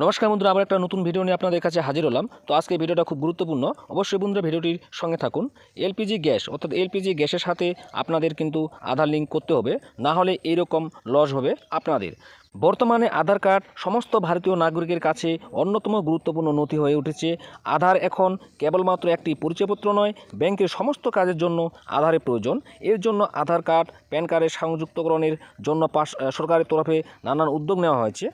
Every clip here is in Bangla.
নমস্কার বন্ধুরা, আবার একটা নতুন ভিডিও নিয়ে আপনাদের কাছে হাজির হলাম। তো আজকে ভিডিওটা খুব গুরুত্বপূর্ণ। অবশ্যই বন্ধুরা, ভিডিওটির সঙ্গে থাকুন। এলপিজি গ্যাস, অর্থাৎ এলপিজি গ্যাসের সাথে আপনাদের কিন্তু আধার লিঙ্ক করতে হবে। না হলে এইরকম লস হবে আপনাদের। বর্তমানে আধার কার্ড সমস্ত ভারতীয় নাগরিকের কাছে অন্যতম গুরুত্বপূর্ণ নথি হয়ে উঠেছে। আধার এখন কেবলমাত্র একটি পরিচয়পত্র নয়, ব্যাংকের সমস্ত কাজের জন্য আধারের প্রয়োজন। এর জন্য আধার কার্ড, প্যান কার্ডের সংযুক্তকরণের জন্য পাশ সরকারের তরফে নানান উদ্যোগ নেওয়া হয়েছে।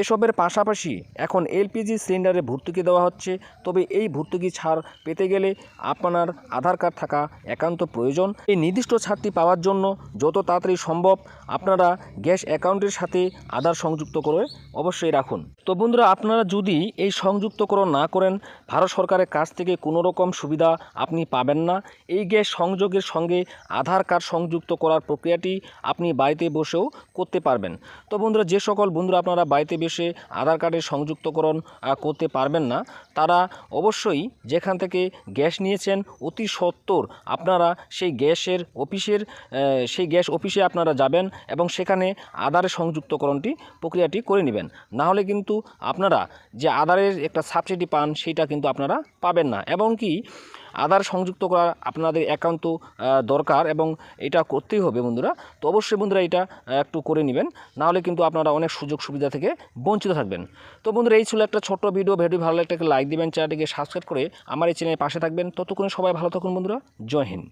এসবের পাশাপাশি এখন এলপিজি সিলিন্ডারে ভর্তুকি দেওয়া হচ্ছে। তবে এই ভর্তুকি ছাড় পেতে গেলে আপনার আধার কার্ড থাকা একান্ত প্রয়োজন। এই নির্দিষ্ট ছাড়টি পাওয়ার জন্য যত তাড়াতাড়ি সম্ভব আপনারা গ্যাস অ্যাকাউন্টের সাথে আধার সংযুক্ত করে অবশ্যই রাখুন। তো বন্ধুরা, আপনারা যদি এই সংযুক্তকরণ না করেন, ভারত সরকারের কাছ থেকে কোনো রকম সুবিধা আপনি পাবেন না। এই গ্যাস সংযোগের সঙ্গে আধার কার্ড সংযুক্ত করার প্রক্রিয়াটি আপনি বাড়িতে বসেও করতে পারবেন। তো বন্ধুরা, যে সকল বন্ধুরা আপনারা বাড়িতে বসে আধার কার্ডের সংযুক্তকরণ করতে পারবেন না। তারা অবশ্যই যেখান থেকে গ্যাস নিয়েছেন অতি সত্বর আপনারা সেই গ্যাসের অফিসের সেই গ্যাস অফিসে আপনারা যাবেন এবং সেখানে আধারের সংযুক্তকরণটি, প্রক্রিয়াটি করে নেবেন। না হলে কিন্তু আপনারা যে আধারের একটা সাবসিডি পান, সেটা কিন্তু আপনারা পাবেন না। এবং কি আধার সংযুক্ত করা আপনাদের একান্ত দরকার এবং এটা করতেই হবে বন্ধুরা। তো অবশ্যই বন্ধুরা এটা একটু করে নেবেন। নাহলে কিন্তু আপনারা অনেক সুযোগ সুবিধা থেকে বঞ্চিত থাকবেন। তো বন্ধুরা এই ছিল একটা ছোট্ট ভিডিও। ভিডিও ভালো লাগলে একটা লাইক দিবেন, চ্যানেলটিকে সাবস্ক্রাইব করে আমার এই চ্যানেলের পাশে থাকবেন। ততক্ষণে সবাই ভালো থাকুন বন্ধুরা। জয় হিন্দ।